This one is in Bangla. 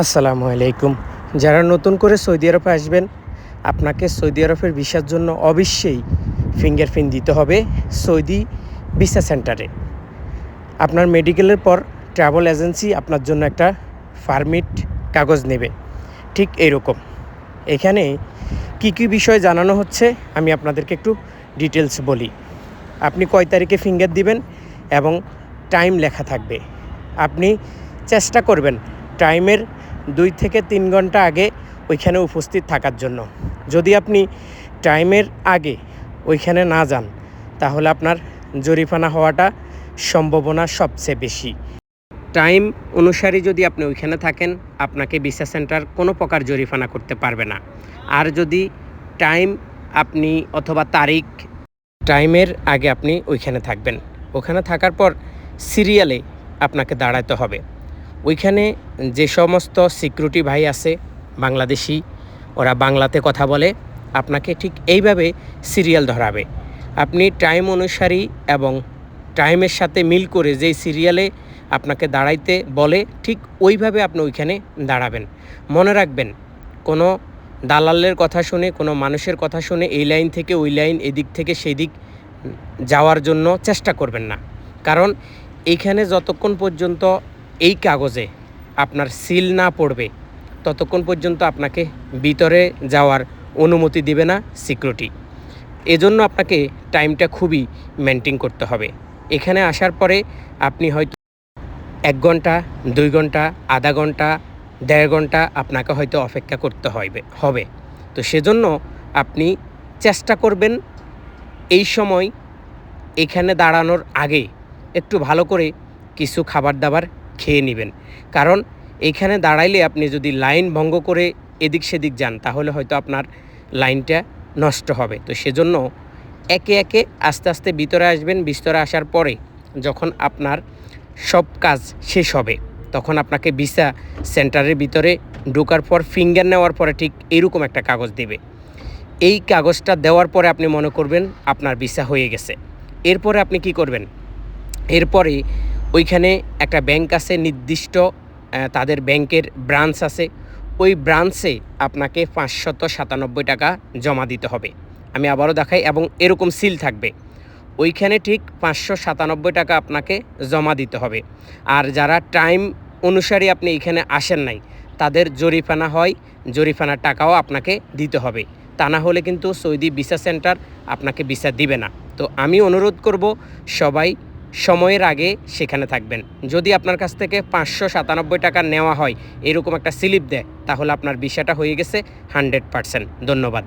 আসসালামু আলাইকুম। যারা নতুন করে সৌদি আরবে আসবেন, আপনাকে সৌদি আরবের ভিসার জন্য অবশ্যই ফিঙ্গারপ্রিন্ট দিতে হবে সৌদি ভিসা সেন্টারে। আপনার মেডিকেলের পর ট্রাভেল এজেন্সি আপনার জন্য একটা পারমিট কাগজ নেবে। ঠিক এইরকম এখানে কি কি বিষয় জানানো হচ্ছে, আমি আপনাদেরকে একটু ডিটেলস বলি। আপনি কয় তারিখে ফিঙ্গার দিবেন এবং টাইম লেখা থাকবে। আপনি চেষ্টা করবেন টাইমের দুই থেকে তিন ঘণ্টা আগে ওইখানে উপস্থিত থাকার জন্য। যদি আপনি টাইমের আগে ওইখানে না যান, তাহলে আপনার জরিফানা হওয়াটা সম্ভাবনা সবচেয়ে বেশি। টাইম অনুসারে যদি আপনি ওইখানে থাকেন, আপনাকে ভিসা সেন্টার কোনো প্রকার জরিফানা করতে পারবে না। আর যদি টাইম আপনি অথবা তারিখ, টাইমের আগে আপনি ওইখানে থাকবেন। ওখানে থাকার পর সিরিয়ালে আপনাকে দাঁড়াতে হবে। ওইখানে যে সমস্ত সিকিউরিটি ভাই আছে, বাংলাদেশি, ওরা বাংলাতে কথা বলে, আপনাকে ঠিক এইভাবে সিরিয়াল ধরাবে। আপনি টাইম অনুসারী এবং টাইমের সাথে মিল করে যেই সিরিয়ালে আপনাকে দাঁড়াইতে বলে, ঠিক ওইভাবে আপনি ওইখানে দাঁড়াবেন। মনে রাখবেন, কোনো দালালের কথা শুনে, কোনো মানুষের কথা শুনে এই লাইন থেকে ওই লাইন, এদিক থেকে সেই দিক যাওয়ার জন্য চেষ্টা করবেন না। কারণ এইখানে যতক্ষণ পর্যন্ত এই কাগজে আপনার সিল না পড়বে, ততক্ষণ পর্যন্ত আপনাকে ভিতরে যাওয়ার অনুমতি দিবে না সিকিউরিটি। এজন্য আপনাকে টাইমটা খুবই মেনটেন করতে হবে। এখানে আসার পরে আপনি হয়তো এক ঘণ্টা, দুই ঘণ্টা, আধা ঘণ্টা, দেড় ঘণ্টা আপনাকে হয়তো অপেক্ষা করতে হবে হবে। তো সেজন্য আপনি চেষ্টা করবেন এই সময় এখানে দাঁড়ানোর আগে একটু ভালো করে কিছু খাবার দাবার খেয়ে নেবেন। কারণ এইখানে দাঁড়াইলে আপনি যদি লাইন ভঙ্গ করে এদিক সেদিক যান, তাহলে হয়তো আপনার লাইনটা নষ্ট হবে। তো সেজন্য একে একে আস্তে আস্তে ভিতরে আসবেন, ভিতরে আসার পরে যখন আপনার সব কাজ শেষ হবে, তখন আপনাকে ভিসা সেন্টারের ভিতরে ঢোকার পর, ফিঙ্গার নেওয়ার পরে ঠিক এরকম একটা কাগজ দেবে। এই কাগজটা দেওয়ার পরে আপনি মনে করবেন আপনার ভিসা হয়ে গেছে। এরপরে আপনি কি করবেন? এরপরে ওইখানে একটা ব্যাংক আছে, নির্দিষ্ট তাদের ব্যাংকের ব্রাঞ্চ আছে। ওই ব্রাঞ্চে আপনাকে পাঁচশত সাতানব্বই টাকা জমা দিতে হবে। আমি আবারও দেখাই, এবং এরকম সিল থাকবে। ওইখানে ঠিক পাঁচশো সাতানব্বই টাকা আপনাকে জমা দিতে হবে। আর যারা টাইম অনুসারে আপনি এখানে আসেন নাই, তাদের জরিফানা হয় জরিফানার টাকাও আপনাকে দিতে হবে। তা না হলে কিন্তু সৌদি ভিসা সেন্টার আপনাকে ভিসা দিবে না। তো আমি অনুরোধ করব সবাই সময়ের আগে সেখানে থাকবেন। যদি আপনার কাছ থেকে পাঁচশো সাতানব্বই টাকা নেওয়া হয়, এরকম একটা স্লিপ দেয়, তাহলে আপনার ভিসাটা হয়ে গেছে হান্ড্রেড পারসেন্ট। ধন্যবাদ।